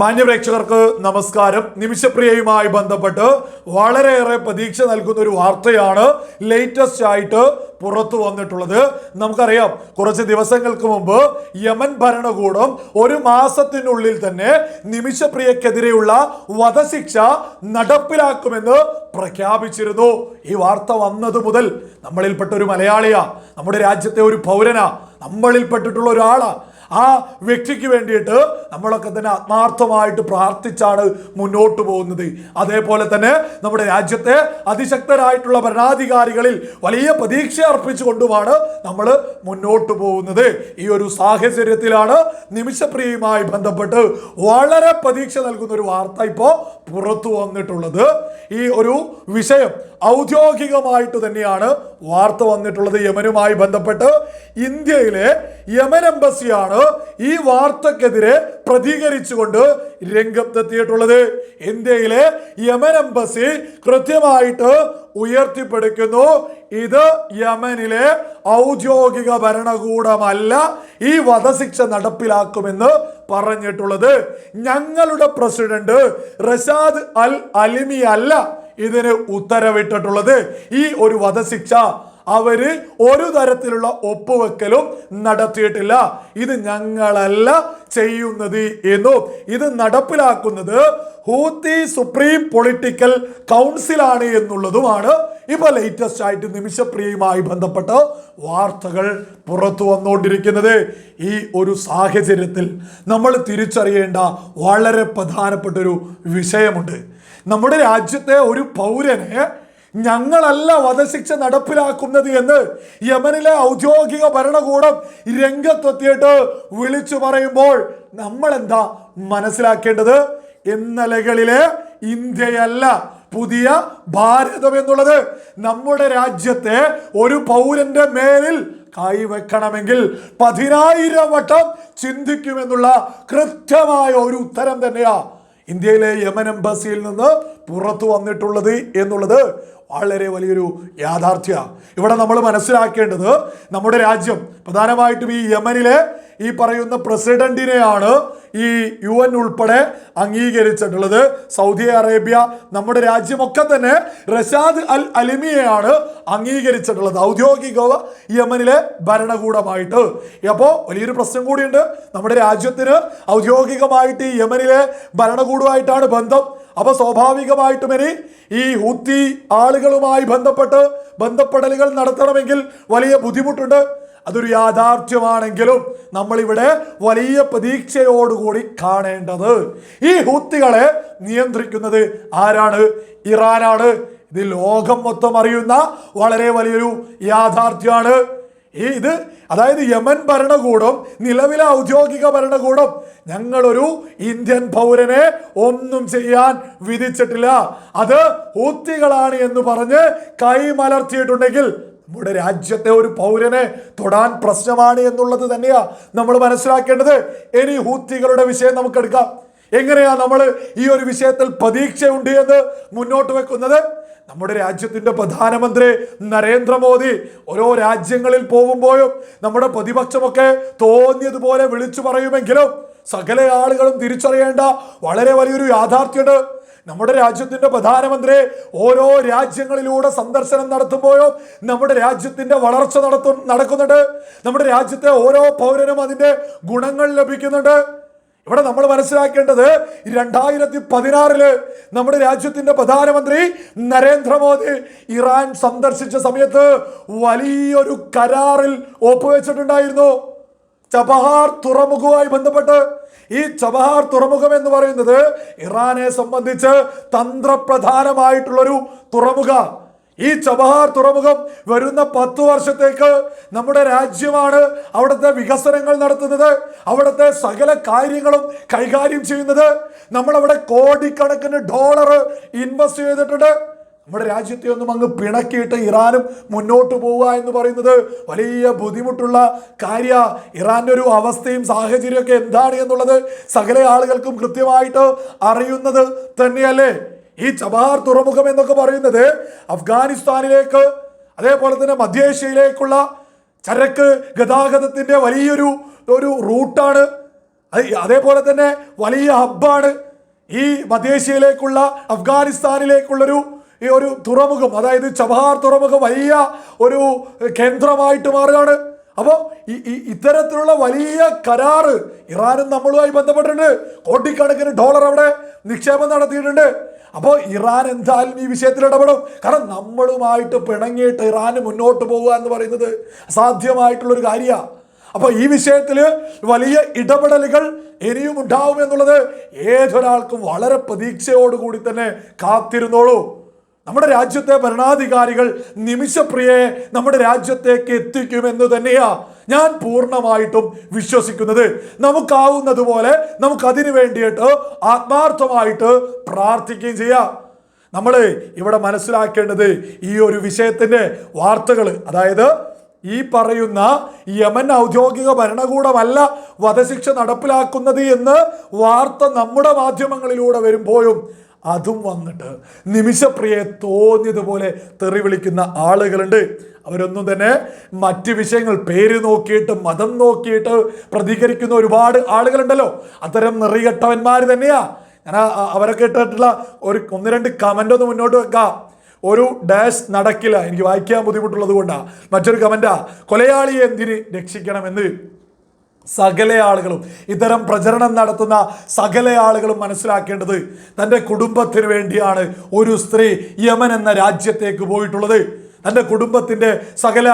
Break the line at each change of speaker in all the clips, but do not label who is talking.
മാന്യപ്രേക്ഷകർക്ക് നമസ്കാരം. നിമിഷപ്രിയയുമായി ബന്ധപ്പെട്ട് വളരെയേറെ പ്രതീക്ഷ നൽകുന്ന ഒരു വാർത്തയാണ് ലേറ്റസ്റ്റ് ആയിട്ട് പുറത്തു വന്നിട്ടുള്ളത്. നമുക്കറിയാം കുറച്ച് ദിവസങ്ങൾക്ക് മുമ്പ് യമൻ ഭരണകൂടം ഒരു മാസത്തിനുള്ളിൽ തന്നെ നിമിഷപ്രിയക്കെതിരെയുള്ള വധശിക്ഷ നടപ്പിലാക്കുമെന്ന് പ്രഖ്യാപിച്ചിരുന്നു. ഈ വാർത്ത വന്നത് മുതൽ നമ്മളിൽപ്പെട്ട ഒരു മലയാളിയാ നമ്മുടെ രാജ്യത്തെ ഒരു പൗരനാ നമ്മളിൽപ്പെട്ടിട്ടുള്ള ഒരാളാ. ആ വ്യക്തിക്ക് വേണ്ടിയിട്ട് നമ്മളൊക്കെ തന്നെ ആത്മാർത്ഥമായിട്ട് പ്രാർത്ഥിച്ചാണ് മുന്നോട്ട് പോകുന്നത്. അതേപോലെ തന്നെ നമ്മുടെ രാജ്യത്തെ അതിശക്തരായിട്ടുള്ള ഭരണാധികാരികളിൽ വലിയ പ്രതീക്ഷ അർപ്പിച്ചുകൊണ്ടുമാണ് നമ്മൾ മുന്നോട്ട് പോകുന്നത്. ഈ ഒരു സാഹചര്യത്തിലാണ് നിമിഷപ്രിയയുമായി ബന്ധപ്പെട്ട് വളരെ പ്രതീക്ഷ നൽകുന്ന ഒരു വാർത്ത ഇപ്പോൾ പുറത്തു വന്നിട്ടുള്ളത്. ഈ ഒരു വിഷയം ഔദ്യോഗികമായിട്ട് തന്നെയാണ് വാർത്ത വന്നിട്ടുള്ളത്. യമനുമായി ബന്ധപ്പെട്ട് ഇന്ത്യയിലെ യമൻ എംബസിയാണ് ഈ വാർത്തക്കെതിരെ പ്രതികരിച്ചുകൊണ്ട് രംഗത്തെത്തിയിട്ടുള്ളത്. ഇന്ത്യയിലെ യമൻ എംബസി കൃത്യമായിട്ട് ഉയർത്തിപ്പിടിക്കുന്നു. ഇത് യമനിലെ ഔദ്യോഗിക ഭരണകൂടമല്ല ഈ വധശിക്ഷ നടപ്പിലാക്കുമെന്ന് പറഞ്ഞിട്ടുള്ളത്. ഞങ്ങളുടെ പ്രസിഡന്റ് റഷാദ് അൽ അലിമി അല്ല ഇതിന് ഉത്തരവിട്ടിട്ടുള്ളത്. ഈ ഒരു വധശിക്ഷ അവർ ഒരു തരത്തിലുള്ള ഒപ്പുവെക്കലും നടത്തിയിട്ടില്ല. ഇത് ഞങ്ങളല്ല ചെയ്യുന്നത് എന്നും. ഇത് നടപ്പിലാക്കുന്നത് ഹൂത്തി സുപ്രീം പൊളിറ്റിക്കൽ കൗൺസിലാണ് എന്നുള്ളതുമാണ് ഇപ്പൊ ലേറ്റസ്റ്റ് ആയിട്ട് നിമിഷപ്രിയയുമായി ബന്ധപ്പെട്ട് വാർത്തകൾ പുറത്തു വന്നുകൊണ്ടിരിക്കുന്നത്. ഈ ഒരു സാഹചര്യത്തിൽ നമ്മൾ തിരിച്ചറിയേണ്ട വളരെ പ്രധാനപ്പെട്ട ഒരു വിഷയമുണ്ട്. നമ്മുടെ രാജ്യത്തെ ഒരു പൗരനെ ഞങ്ങളല്ല വധശിക്ഷ നടപ്പിലാക്കുന്നത് എന്ന് യമനിലെ ഔദ്യോഗിക ഭരണകൂടം രംഗത്തെത്തിയിട്ട് വിളിച്ചു പറയുമ്പോൾ നമ്മൾ എന്താ മനസ്സിലാക്കേണ്ടത്? ഇന്നലകളിലെ ഇന്ത്യയല്ല പുതിയ ഭാരതം എന്നുള്ളത്. നമ്മുടെ രാജ്യത്തെ ഒരു പൗരന്റെ മേലിൽ കൈവെക്കണമെങ്കിൽ പതിനായിരം വട്ടം ചിന്തിക്കുമെന്നുള്ള കൃത്യമായ ഒരു ഉത്തരം തന്നെയാ ഇന്ത്യയിലെ യമൻ എംബസിയിൽ നിന്ന് പുറത്തു വന്നിട്ടുള്ളത് എന്നുള്ളത് വളരെ വലിയൊരു യാഥാർത്ഥ്യ. ഇവിടെ നമ്മൾ മനസ്സിലാക്കേണ്ടത് നമ്മുടെ രാജ്യം പ്രധാനമായിട്ടും ഈ യമനിലെ ഈ പറയുന്ന പ്രസിഡന്റിനെയാണ് ഈ യു എൻ ഉൾപ്പെടെ അംഗീകരിച്ചിട്ടുള്ളത്. സൗദി അറേബ്യ നമ്മുടെ രാജ്യമൊക്കെ തന്നെ റഷാദ് അൽ അലിമിയെയാണ് അംഗീകരിച്ചിട്ടുള്ളത്. ഔദ്യോഗിക യമനിലെ ഭരണകൂടമായിട്ട്. അപ്പോൾ വലിയൊരു പ്രശ്നം കൂടിയുണ്ട്. നമ്മുടെ രാജ്യത്തിന് ഔദ്യോഗികമായിട്ട് ഈ യമനിലെ ഭരണകൂടമായിട്ടാണ് ബന്ധം. അപ്പോൾ സ്വാഭാവികമായിട്ടും ഇനി ഈ ഹൂത്തി ആളുകളുമായി ബന്ധപ്പെട്ട് ബന്ധപ്പെടലുകൾ നടത്തണമെങ്കിൽ വലിയ ബുദ്ധിമുട്ടുണ്ട്. അതൊരു യാഥാർത്ഥ്യമാണെങ്കിലും നമ്മളിവിടെ വലിയ പ്രതീക്ഷയോടുകൂടി കാണേണ്ടത്. ഈ ഹൂത്തികളെ നിയന്ത്രിക്കുന്നത് ആരാണ്? ഇറാനാണ്. ഇത് ലോകം മൊത്തം അറിയുന്ന വളരെ വലിയൊരു യാഥാർത്ഥ്യമാണ്. ഈ ഇത് അതായത് യമൻ ഭരണകൂടം നിലവിലെ ഔദ്യോഗിക ഭരണകൂടം ഞങ്ങളൊരു ഇന്ത്യൻ പൗരനെ ഒന്നും ചെയ്യാൻ വിധിച്ചിട്ടില്ല. അത് ഹൂത്തികളാണ് എന്ന് പറഞ്ഞ് കൈമലർത്തിയിട്ടുണ്ടെങ്കിൽ നമ്മുടെ രാജ്യത്തെ ഒരു പൗരനെ തൊടാൻ പ്രശ്നമാണ് എന്നുള്ളത് തന്നെയാ നമ്മൾ മനസ്സിലാക്കേണ്ടത്. ഇനി ഹൂത്തികളുടെ വിഷയം നമുക്ക് എടുക്കാം. എങ്ങനെയാ നമ്മൾ ഈ ഒരു വിഷയത്തിൽ പ്രതീക്ഷയുണ്ട് എന്ന് മുന്നോട്ട് വെക്കുന്നത്? നമ്മുടെ രാജ്യത്തിന്റെ പ്രധാനമന്ത്രി നരേന്ദ്രമോദി ഓരോ രാജ്യങ്ങളിൽ പോകുമ്പോഴും നമ്മുടെ പ്രതിപക്ഷമൊക്കെ തോന്നിയതുപോലെ വിളിച്ചു പറയുമെങ്കിലും സകല ആളുകളും തിരിച്ചറിയേണ്ട വളരെ വലിയൊരു യാഥാർത്ഥ്യമുണ്ട്. നമ്മുടെ രാജ്യത്തിന്റെ പ്രധാനമന്ത്രി ഓരോ രാജ്യങ്ങളിലൂടെ സന്ദർശനം നടത്തുമ്പോഴോ നമ്മുടെ രാജ്യത്തിന്റെ വളർച്ച നടത്തു നടക്കുന്നുണ്ട്. നമ്മുടെ രാജ്യത്തെ ഓരോ പൗരനും അതിന്റെ ഗുണങ്ങൾ ലഭിക്കുന്നുണ്ട്. ഇവിടെ നമ്മൾ മനസ്സിലാക്കേണ്ടത് രണ്ടായിരത്തി പതിനാറിൽ നമ്മുടെ രാജ്യത്തിന്റെ പ്രധാനമന്ത്രി നരേന്ദ്രമോദി ഇറാൻ സന്ദർശിച്ച സമയത്ത് വലിയൊരു കരാറിൽ ഒപ്പുവെച്ചിട്ടുണ്ടായിരുന്നു. ചബഹാർ തുറമുഖവുമായി ബന്ധപ്പെട്ട് ഈ ചബഹാർ തുറമുഖം എന്ന് പറയുന്നത് ഇറാനെ സംബന്ധിച്ച് തന്ത്രപ്രധാനമായിട്ടുള്ളൊരു തുറമുഖ. ഈ ചബഹാർ തുറമുഖം വരുന്ന പത്തു വർഷത്തേക്ക് നമ്മുടെ രാജ്യമാണ് അവിടുത്തെ വികസനങ്ങൾ നടത്തുന്നത് അവിടുത്തെ സകല കാര്യങ്ങളും കൈകാര്യം ചെയ്യുന്നത്. നമ്മൾ അവിടെ കോടിക്കണക്കിന് ഡോളർ ഇൻവെസ്റ്റ് ചെയ്തിട്ടുണ്ട്. നമ്മുടെ രാജ്യത്തെ ഒന്നും അങ്ങ് പിണക്കിയിട്ട് ഇറാനും മുന്നോട്ട് പോവുക എന്ന് പറയുന്നത് വലിയ ബുദ്ധിമുട്ടുള്ള കാര്യ. ഇറാന്റെ ഒരു അവസ്ഥയും സാഹചര്യമൊക്കെ എന്താണ് എന്നുള്ളത് സകല ആളുകൾക്കും കൃത്യമായിട്ട് അറിയുന്നത് തന്നെയല്ലേ? ഈ ചബഹാർ തുറമുഖം എന്നൊക്കെ പറയുന്നത് അഫ്ഗാനിസ്ഥാനിലേക്ക് അതേപോലെ തന്നെ മധ്യേഷ്യയിലേക്കുള്ള ചരക്ക് ഗതാഗതത്തിന്റെ വലിയൊരു ഒരു റൂട്ടാണ്. അത് അതേപോലെ തന്നെ വലിയ ഹബ്ബാണ്. ഈ മധ്യേഷ്യയിലേക്കുള്ള അഫ്ഗാനിസ്ഥാനിലേക്കുള്ളൊരു ഈ ഒരു തുറമുഖം അതായത് ചബഹാർ തുറമുഖം വലിയ ഒരു കേന്ദ്രമായിട്ട് മാറുകയാണ്. അപ്പോൾ ഈ ഇത്തരത്തിലുള്ള വലിയ കരാറ് ഇറാനും നമ്മളുമായി ബന്ധപ്പെട്ടിട്ടുണ്ട്. കോടിക്കണക്കിന് ഡോളർ അവിടെ നിക്ഷേപം നടത്തിയിട്ടുണ്ട്. അപ്പോൾ ഇറാൻ എന്തായാലും ഈ വിഷയത്തിൽ ഇടപെടും. കാരണം നമ്മളുമായിട്ട് പിണങ്ങിയിട്ട് ഇറാന് മുന്നോട്ട് പോവുക എന്ന് പറയുന്നത് അസാധ്യമായിട്ടുള്ളൊരു കാര്യമാണ് അപ്പോൾ ഈ വിഷയത്തിൽ വലിയ ഇടപെടലുകൾ ഇനിയും ഉണ്ടാവും എന്നുള്ളത് ഏതൊരാൾക്കും വളരെ പ്രതീക്ഷയോടുകൂടി തന്നെ കാത്തിരുന്നോളൂ. നമ്മുടെ രാജ്യത്തെ ഭരണാധികാരികൾ നിമിഷപ്രിയയെ നമ്മുടെ രാജ്യത്തേക്ക് എത്തിക്കുമെന്ന് തന്നെയാ ഞാൻ പൂർണമായിട്ടും വിശ്വസിക്കുന്നത്. നമുക്കാവുന്നതുപോലെ നമുക്ക് അതിനു വേണ്ടിയിട്ട് ആത്മാർത്ഥമായിട്ട് പ്രാർത്ഥിക്കുകയും ചെയ്യാം. നമ്മൾ ഇവിടെ മനസ്സിലാക്കേണ്ടത് ഈ ഒരു വിഷയത്തിന്റെ വാർത്തകൾ അതായത് ഈ പറയുന്ന യമൻ ഔദ്യോഗിക ഭരണകൂടമല്ല വധശിക്ഷ നടപ്പിലാക്കുന്നത് എന്ന് വാർത്ത നമ്മുടെ മാധ്യമങ്ങളിലൂടെ വരുമ്പോഴും അതും വന്നിട്ട് നിമിഷപ്രിയെ തോന്നിയതുപോലെ തെറി വിളിക്കുന്ന ആളുകളുണ്ട്. അവരൊന്നും തന്നെ മറ്റ് വിഷയങ്ങൾ പേര് നോക്കിയിട്ട് മതം നോക്കിയിട്ട് പ്രതികരിക്കുന്ന ഒരുപാട് ആളുകളുണ്ടല്ലോ. അത്തരം നിറികെട്ടവന്മാർ തന്നെയാ. ഞാൻ അവരെ കേട്ടിട്ടുള്ള ഒരു ഒന്ന് രണ്ട് കമന്റ് ഒന്ന് മുന്നോട്ട് വെക്കാം. ഒരു ഡാഷ് നടക്കില്ല. എനിക്ക് വായിക്കാൻ ബുദ്ധിമുട്ടുള്ളത് കൊണ്ടാണ് മറ്റൊരു കമന്റാ കൊലയാളിയെ എന്തിന് രക്ഷിക്കണമെന്ന്? സകല ആളുകളും ഇത്തരം പ്രചരണം നടത്തുന്ന സകല ആളുകളും മനസ്സിലാക്കേണ്ടത് തന്റെ കുടുംബത്തിന് വേണ്ടിയാണ് ഒരു സ്ത്രീ യമൻ എന്ന രാജ്യത്തേക്ക് പോയിട്ടുള്ളത്. തന്റെ കുടുംബത്തിന്റെ സകല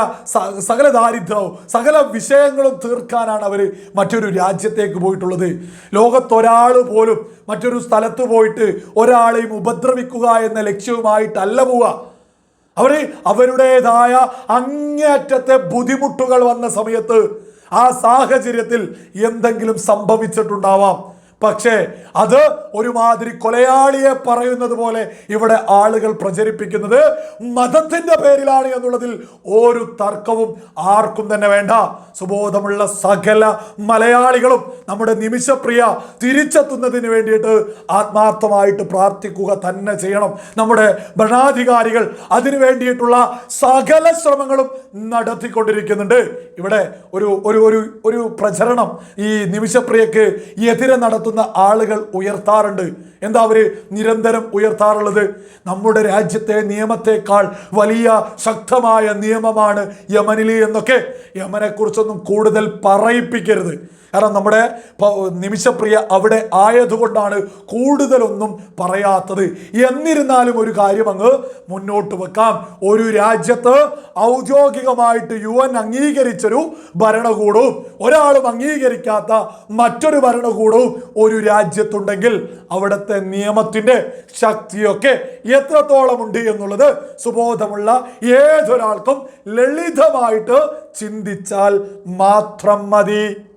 സകല ദാരിദ്ര്യവും സകല വിഷയങ്ങളും തീർക്കാനാണ് അവർ മറ്റൊരു രാജ്യത്തേക്ക് പോയിട്ടുള്ളത്. ലോകത്തൊരാൾ പോലും മറ്റൊരു സ്ഥലത്ത് പോയിട്ട് ഒരാളെയും ഉപദ്രവിക്കുക എന്ന ലക്ഷ്യവുമായിട്ടല്ല പോവുക. അവർ അവരുടേതായ അങ്ങേയറ്റത്തെ ബുദ്ധിമുട്ടുകൾ വന്ന സമയത്ത് ആ സാഹചര്യത്തിൽ എന്തെങ്കിലും സംഭവിച്ചിട്ടുണ്ടാവാം. പക്ഷേ അത് ഒരുമാതിരി കൊലയാളിയെ പറയുന്നത് പോലെ ഇവിടെ ആളുകൾ പ്രചരിപ്പിക്കുന്നത് മതത്തിന്റെ പേരിലാണ് എന്നുള്ളതിൽ ഒരു തർക്കവും ആർക്കും തന്നെ വേണ്ട. സുബോധമുള്ള സകല മലയാളികളും നമ്മുടെ നിമിഷപ്രിയ തിരിച്ചെത്തുന്നതിന് വേണ്ടിയിട്ട് ആത്മാർത്ഥമായിട്ട് പ്രാർത്ഥിക്കുക തന്നെ ചെയ്യണം. നമ്മുടെ ഭരണാധികാരികൾ അതിനു വേണ്ടിയിട്ടുള്ള സകല ശ്രമങ്ങളും നടത്തിക്കൊണ്ടിരിക്കുന്നുണ്ട്. ഇവിടെ ഒരു ഒരു ഒരു പ്രചരണം ഈ നിമിഷപ്രിയക്ക് എതിരെ നടത്തുന്ന ആളുകൾ ഉയർത്താറുണ്ട്. എന്താ അവർ? നിരന്തരം ഉയർത്താറുള്ളത്. നമ്മുടെ രാജ്യത്തെ നിയമത്തെക്കാൾ വലിയ ശക്തമായ നിയമമാണ് യമനിലെ എന്നൊക്കെ യമനെ കുറിച്ചൊന്നും കൂടുതൽ പറയിപ്പിക്കരുത്. കാരണം നമ്മുടെ നിമിഷപ്രിയ അവിടെ ആയതുകൊണ്ടാണ് കൂടുതലൊന്നും പറയാത്തത്. എന്നിരുന്നാലും ഒരു കാര്യം അങ്ങ് മുന്നോട്ട് വെക്കാം. ഒരു രാജ്യത്ത് ഔദ്യോഗികമായിട്ട് യു എൻ അംഗീകരിച്ചൊരു ഭരണകൂടവും ഒരാളും അംഗീകരിക്കാത്ത മറ്റൊരു ഭരണകൂടവും ഒരു രാജ്യത്തുണ്ടെങ്കിൽ അവിടുത്തെ നിയമത്തിന്റെ ശക്തിയൊക്കെ എത്രത്തോളമുണ്ട് എന്നുള്ളത് സുബോധമുള്ള ഏതൊരാൾക്കും ലളിതമായിട്ട് ചിന്തിച്ചാൽ മാത്രം മതി.